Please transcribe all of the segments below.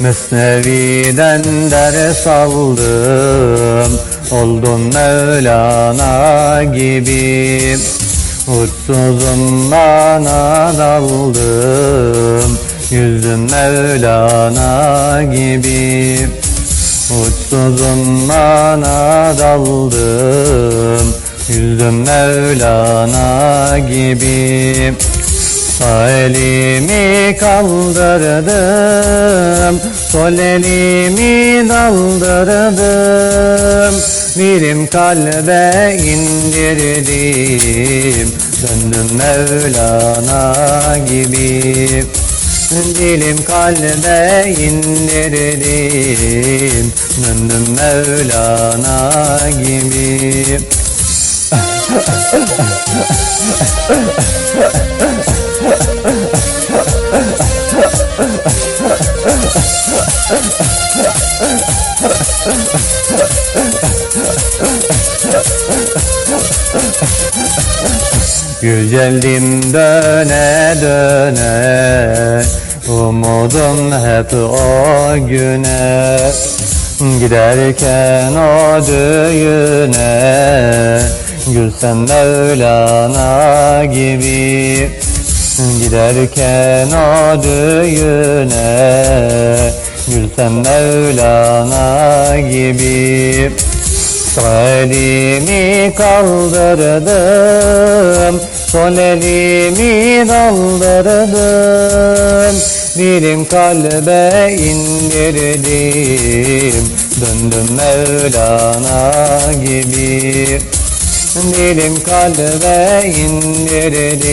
Mesnevi'den ders aldım Oldum Mevlana gibi. Uçsuzum bana daldım Yüzüm Mevlana gibi Uçsuzum bana daldım. Yüzüm Mevlana gibi. Sağ elimi kaldırdım Sol elimi daldırdım. Birim kalbe indirdim Döndüm Mevlana gibi Dilim kalbe indirdim Döndüm Mevlana gibi. Güzeldim döne döne Umudum hep o güne. Giderken o düğüne Gülsen Mevlana gibi. Giderken o düğüne Gülsen Mevlana gibi. Elimi kaldırdım Sol elimi daldırdım Dilim kalbe indirdim. Döndüm Mevlana gibi. Dilim kalbe indirdim.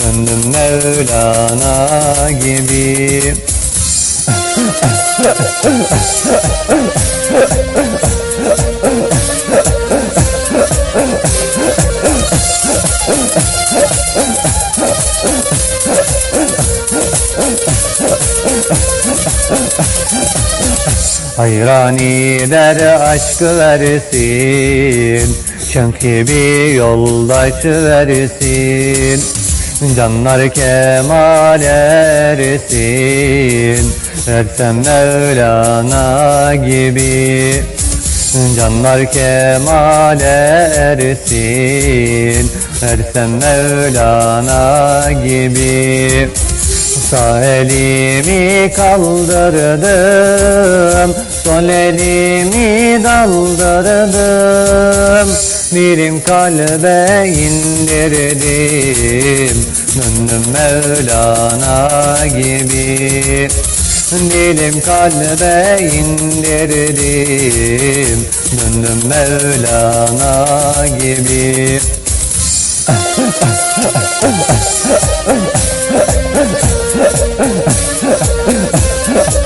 Döndüm Mevlana gibi Hayrani der aşkı versin Çünkü bir yoldaş versin. Canlar kemal ersin Versem Mevlana gibi. Canlar kemal ersin Versem Mevlana gibi. Sağ elimi kaldırdım Sol elimi daldırdım Birim kalbe indirdim. Döndüm Mevlana gibi Dilim kalbe indirdim. Döndüm Mevlana gibi.